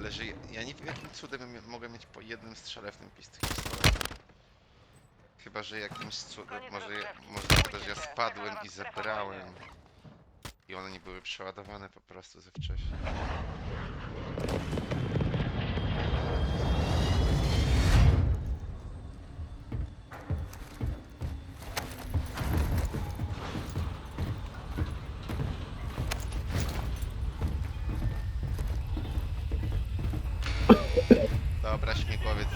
ale że ja, ja nie wiem jakim cudem mogę mieć po jednym strzale w tym pist- pistolecie. Chyba, że jakimś cudem, może, ja- może to, że ja spadłem i zebrałem. I one nie były przeładowane po prostu ze wcześniej.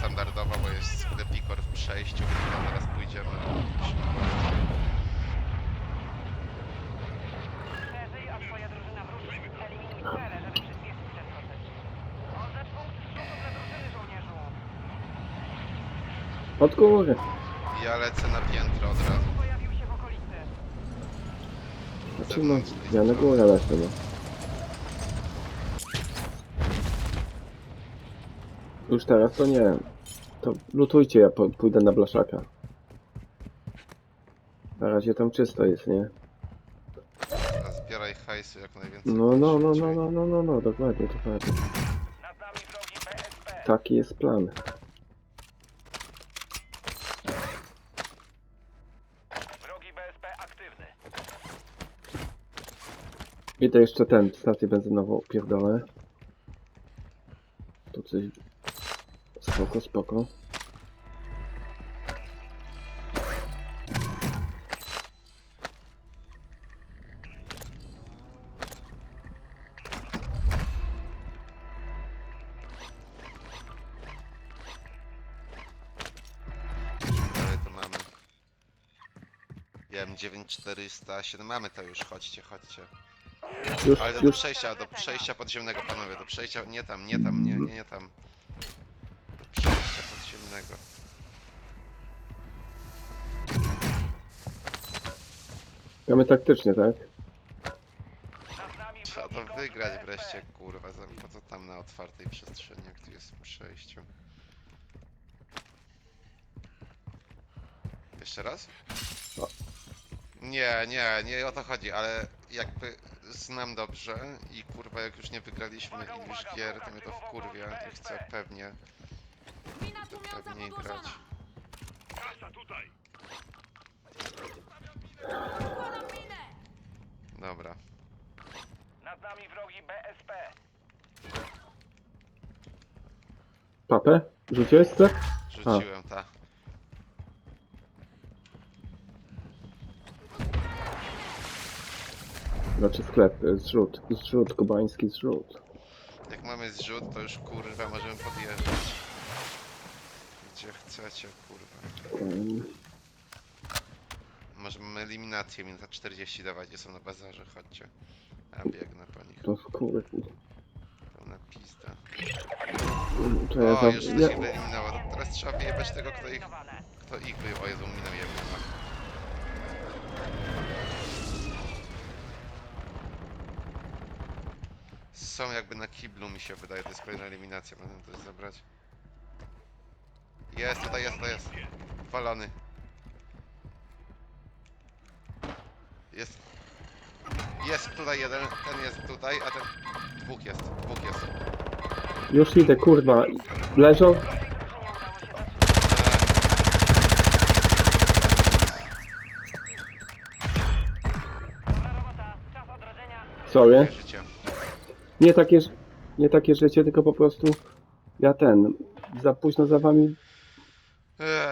Standardowo, bo jest sklepikor w przejściu, więc zaraz pójdziemy. Przeżyj, a twoja drużyna wróci. Eliminuj cele, żeby przyspieszyć ten proces. Może punkt zrzutu dla drużyny, żołnierzu. Od góry. Ja lecę na piętro od razu. Pojawił się w okolicy. Znaczy no, ja na górę lecę, no. Już teraz to nie. To lutujcie, ja pójdę na blaszaka. Na razie tam czysto jest, nie? A Zbieraj hajsu jak najwięcej. No, no, no, no, no, no, no, no, dokładnie, dokładnie. Nad nami wrogi PSP. Taki jest plan. Wrogi BSP aktywny. Idę jeszcze ten, stację benzynową pierdolę. Tu coś... Spoko, spoko. Ale to mamy. Ja M9407, mamy to już, chodźcie, chodźcie. Już, Ale do już, przejścia, do przejścia podziemnego, panowie, do przejścia, nie tam, nie tam, nie, nie, nie tam. Podziemnego. gramy taktycznie, tak? Trzeba to wygrać wreszcie, kurwa, za- po co tam na otwartej przestrzeni, jak tu jest przejściu. Jeszcze raz? O. Nie, nie, nie o to chodzi, ale jakby znam dobrze i kurwa jak już nie wygraliśmy iluś gier, to mnie to wkurwia i chcę pewnie, Mina tłumiąca pewniej grać. podłożona. Kasa tutaj. Układam minę. Dobra. Nad nami wrogi BSP. Papę? Rzuciłeś chce? Rzuciłem ta. Znaczy sklep, y, zrzut, zrzut, kubański zrzut. Jak mamy zrzut, to już kurwa możemy podjeżdżać. Gdzie chcecie, kurwa. Ym, Możemy eliminację minuta 40 dawać, gdzie są na bazarze, chodźcie. Ja biegnę po nich. To kurde. Pełna pizda. To ja O, już za... Ja, się wyeliminowało. Teraz trzeba wyjebać tego, kto ich... Kto ich wyjął. O Jezu, minął jebana. Są jakby na kiblu mi się wydaje, to jest kolejna eliminacja, będę też zabrać. Jest, tutaj jest, tutaj jest. Walony. Jest. Jest tutaj jeden, ten jest tutaj, a ten... Dwóch jest, dwóch jest. już idę, kurwa. Leżą? Moje życie. Nie takie, nie takie życie, tylko po prostu ja ten, za późno za wami,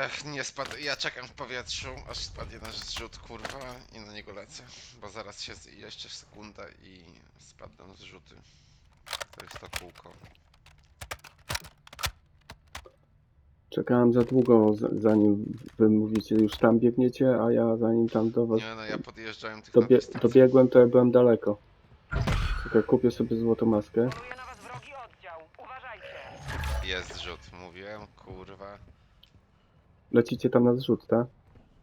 Ech, nie spadł. Ja czekam w powietrzu, aż spadnie nasz zrzut, kurwa, i na niego lecę. Bo zaraz się z... jeszcze sekunda i spadną zrzuty. To jest to kółko. czekałem za długo, z- zanim wy mówicie, już tam biegniecie, a ja zanim tam do was Nie no, ja podjeżdżałem tych dobie, dobiegłem, to ja byłem daleko. Czekaj, kupię sobie złotą maskę. Poluje na was wrogi oddział. Uważajcie. Jest zrzut, mówiłem, kurwa. Lecicie tam na zrzut, tak?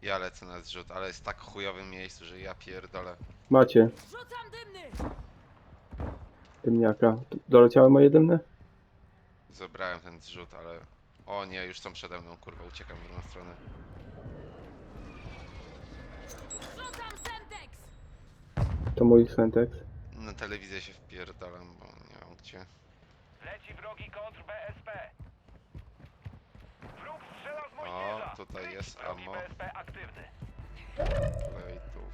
Ja lecę na zrzut, ale jest tak chujowym miejscu, że ja pierdolę. Macie Rzucam dymny. dymniaka. Doleciały moje dymne? Zebrałem ten zrzut, ale... O nie, już są przede mną, kurwa, uciekam w drugą stronę. Rzucam Semtex. To mój Sentex. Na telewizję się wpierdalam, bo nie mam gdzie. Leci wrogi kontr BSP. O, moździerza. tutaj jest ammo. BSP aktywny. Plejtów.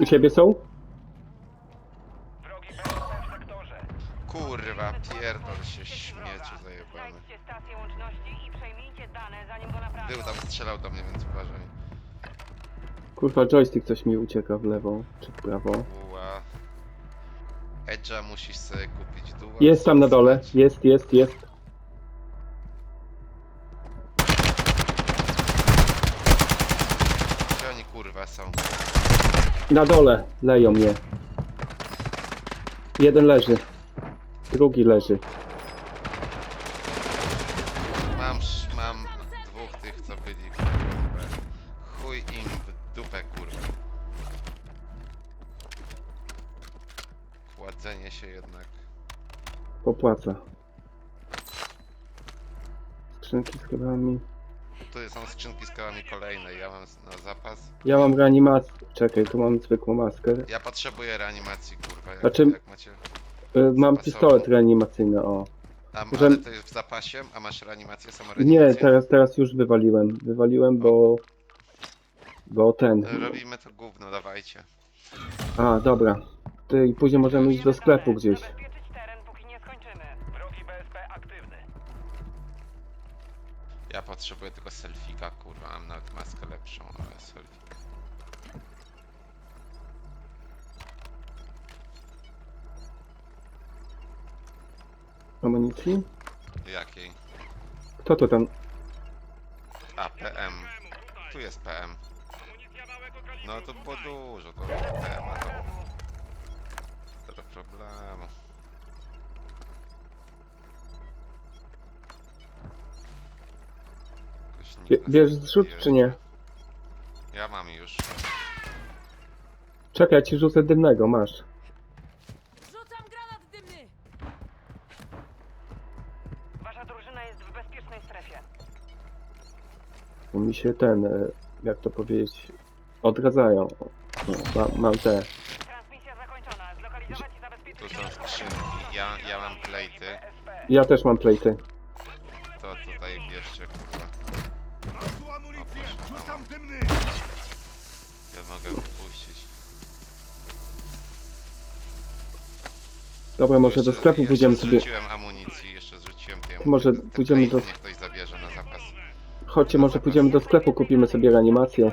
U siebie są? Wrogi BSP w sektorze. Kurwa, pierdol się śmieciu zajebany. Znajdźcie stację łączności i przejmijcie dane, zanim go naprawią. Był tam, strzelał do mnie, więc uważaj. Kurwa, joystick coś mi ucieka w lewo czy w prawo. Buła. Edge'a musisz sobie kupić dual. Jest tam na dole. Jest, jest, jest. Gdzie oni kurwa są? Na dole leją mnie. Jeden leży. Drugi leży. Popłaca. Skrzynki z chybami. Tu są skrzynki z kołami kolejne, ja mam na zapas. Ja mam reanimację. Czekaj, tu mam zwykłą maskę. Ja potrzebuję reanimacji kurwa, jak, Znaczy- jak macie. Y, Mam Zapasową. pistolet reanimacyjny, o. A, Że- ale to jest w zapasie, a masz reanimację, samą Nie, reanimację? teraz, teraz już wywaliłem. Wywaliłem, bo... Bo ten... Robimy to gówno, dawajcie. A, dobra. Ty, i później możemy iść do sklepu gdzieś. Potrzebuję tylko selfika, kurwa, mam nawet maskę lepszą, ale selfie. Amunicji? Jakiej? Kto to tam? A, PM. Tu jest PM. No to było dużo, to PM, a to... Bie- nie zrzut, czy nie? Ja mam już. Czekaj, ja ci rzucę dymnego, masz. Rzucam granat dymny! Wasza drużyna jest w bezpiecznej strefie. Bo mi się ten, e, jak to powiedzieć, odradzają. No, mam, mam te. Transmisja zakończona. Zlokalizować i Tu zabezpieczyć... są skrzynki, ja, ja mam plejty. Ja też mam plejty. Dobra, może do sklepu pójdziemy sobie. Zrzuciłem amunicji, jeszcze zrzuciłem tej Może pójdziemy do- Niech ktoś zabierze na zapas. Chodźcie, może pójdziemy do sklepu, kupimy sobie reanimację.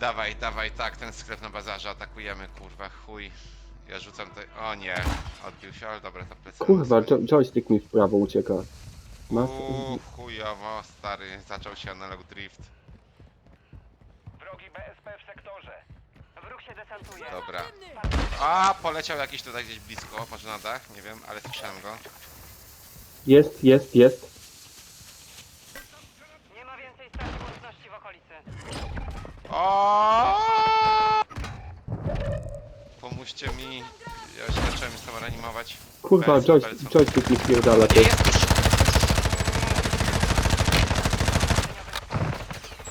Dawaj, dawaj, tak, ten sklep na bazarze atakujemy, kurwa, chuj. Ja rzucam te... O nie, odbił się, ale dobra, to plecy. Kurwa, jo joystick mi w prawo ucieka. Mas Uuu, chujowo, stary, zaczął się analog drift. Wrogi BSP w się desantuje. Dobra. A, poleciał jakiś tutaj gdzieś blisko, może na dach, nie wiem, ale słyszałem go. jest, jest, jest. Nie ma więcej łączności w okolicy. O! Pomóżcie mi, ja się zacząłem sam reanimować. Kurwa, Belson. joystick mi spierdala. Ty. Jest już!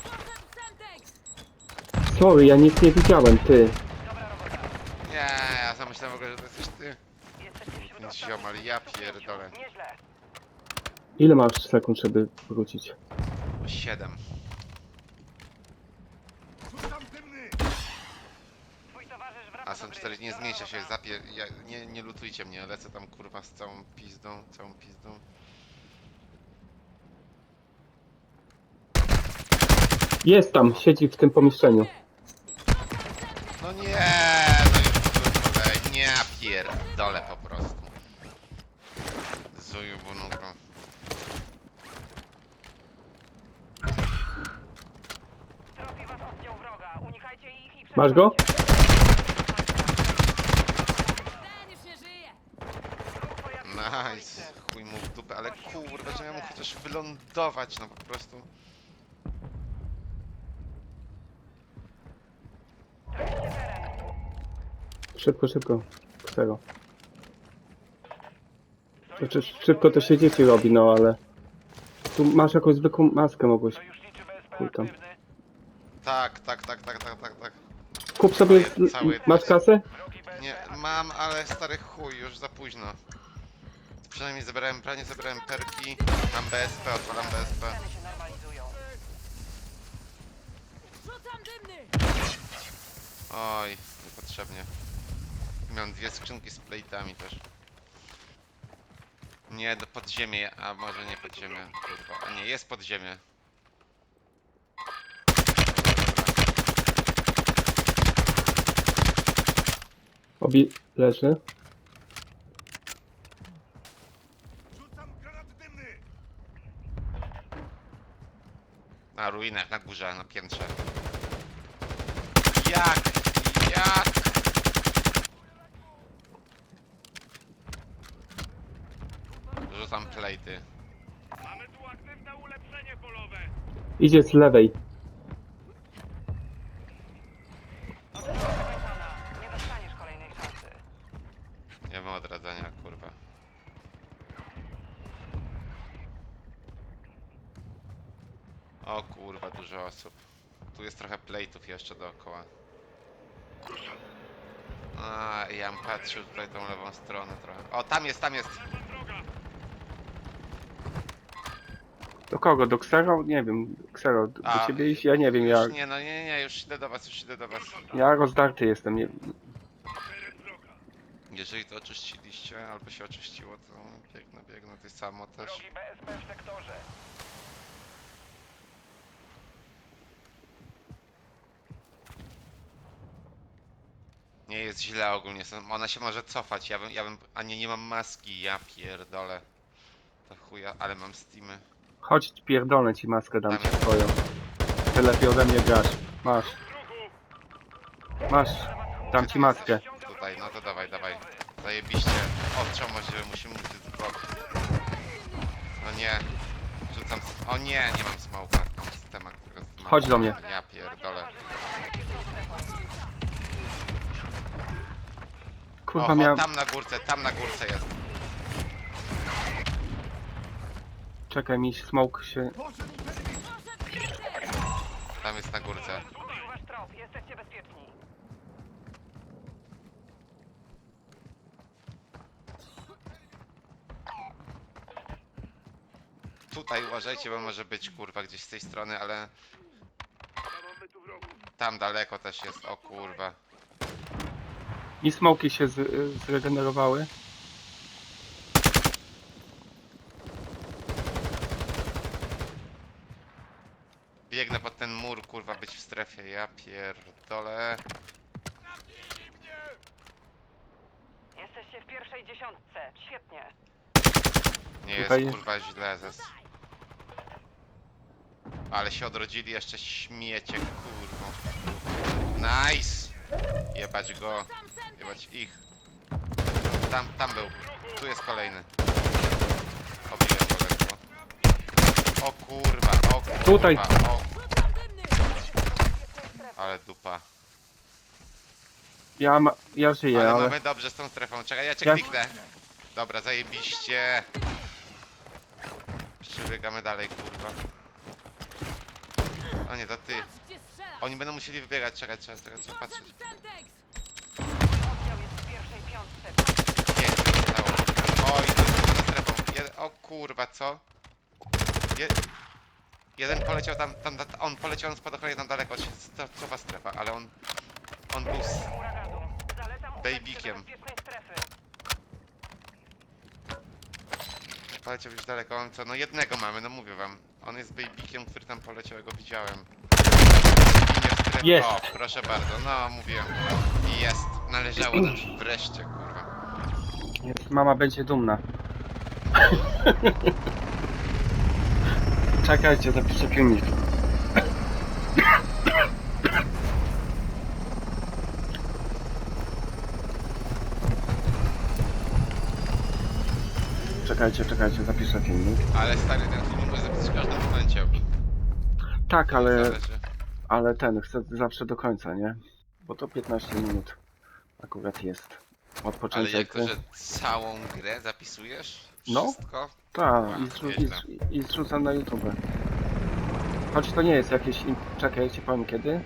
Rzucam Semtex! Sorry, ja nic nie widziałem, ty. Nie, ja zamyślałem w ogóle, że to jesteś ty. Ten ziomal, ja pierdolę. Ile masz sekund, żeby wrócić? Siedem. A są cztery, nie zmieńcie się, zapier... Ja, nie, nie lutujcie mnie, lecę tam kurwa z całą pizdą, całą pizdą. Jest tam, siedzi w tym pomieszczeniu. No nie, no już kurwa, nie pierdolę po prostu. Zuju bunuko. Tropi was oddział wroga. Unikajcie ich i Masz go? Ten już nie żyje! Nice, chuj mu w dupę, ale kurwa, że ja mógł chociaż wylądować, no po prostu. Szybko, szybko. Ksero. Znaczy, szybko to się dzieci robi, no ale... Tu masz jakąś zwykłą maskę mogłeś. Tak, tak, tak, tak, tak, tak, tak. Kup sobie... Cały- cały- Masz kasę? Nie, mam, ale stary chuj, już za późno. Przynajmniej zebrałem branie, zebrałem perki, mam BSP, odpalam BSP. Ceny się normalizują. Rzucam dymny! Oj, niepotrzebnie. Miałem dwie skrzynki z plate'ami też. Nie, do podziemie, a może nie podziemie, kurwa. A nie, jest podziemie. Obi leży. Rzucam granat dymny! Na ruinach, na górze, na piętrze. Jak? Plejty. Mamy tu aktywne ulepszenie polowe! Idzie z lewej. Nie dostaniesz kolejnej szansy. Nie ma odradzania, kurwa. O kurwa, dużo osób. Tu jest trochę plate'ów jeszcze dookoła. A, ja bym patrzył tutaj tą lewą stronę trochę. O, tam jest, tam jest! Do kogo? Do Xero? Nie wiem. Xero, do A, ciebie iść? Ja nie wiem, ja, Już nie, no nie, nie, już idę do was, już idę do was. ja rozdarty jestem. Nie, Jeżeli to oczyściliście, albo się oczyściło, to biegnę, biegnę, ty samo też. Drogi BSP w sektorze. Nie jest źle ogólnie, są- ona się może cofać, ja bym, ja bym, a nie, nie mam maski, ja pierdolę. To chuja, ale mam steamy. Chodź, pierdolę ci maskę dam ci swoją. Ty lepiej ode mnie grasz. Masz. Masz. Dam ci maskę. Tutaj, no to dawaj, dawaj. Zajebiście. Ostrzał możliwy, musimy użyć zwrot. No nie. Rzucam, o nie, nie mam smoka. Mam systema, którego mam. Chodź do mnie. Ja pierdolę. Kurwa, O, o, miałem... tam na górce, tam na górce jest. Czekaj, mi smoke się... Tam jest na górce. Zgubił wasz trop. Jesteście bezpieczni. Tutaj uważajcie, bo może być kurwa gdzieś z tej strony, ale... Tam daleko też jest, o kurwa. Mi smoki się z, zregenerowały. Biegnę pod ten mur, kurwa, być w strefie, ja pierdolę. Jesteście w pierwszej dziesiątce. Świetnie. Nie jest Tutaj- kurwa źle zes. Ale się odrodzili jeszcze śmiecie, kurwa. Nice! Jebać go, jebać ich. Tam, tam był. Tu jest kolejny. Obiję go lekko. O kurwa, o kurwa. Tutaj. O! Ale dupa. Ja, ma, ja żyję, Ale ale... mamy dobrze z tą strefą. Czekaj, ja cię Ja- kliknę. Dobra, zajebiście. Przebiegamy dalej, kurwa. O nie, to ty. Patrz, gdzie strzela! Oni będą musieli wybiegać, czekaj, trzeba, trzeba, trzeba patrzeć. semtek! Oddział jest w pierwszej piątce. Nie, nie. Oj, to jest za strefą. Jed o kurwa, co? Je jeden poleciał tam, tam, tam, on poleciał na spadochronie tam daleko, cofa strefa, ale on, on był z... Babykiem. poleciał już daleko, on co, no jednego mamy, no mówię wam. On jest babykiem, który tam poleciał, ja go widziałem. Jest. O, proszę bardzo, no mówiłem. I jest, należało nam wreszcie, kurwa. Jest, mama będzie dumna. Czekajcie, zapiszę filmik. Czekajcie, czekajcie, zapiszę filmik. Ale stary, ten film może zapisać w każdym momencie. Tak, ale, Zależy. ale ten, chcę zawsze do końca, nie? Bo to 15 minut akurat jest. Od Ale początku. jako, że całą grę zapisujesz? No. Wszystko? Tak, i, zrzucam na YouTube. Choć to nie jest jakieś... im- powiem kiedy.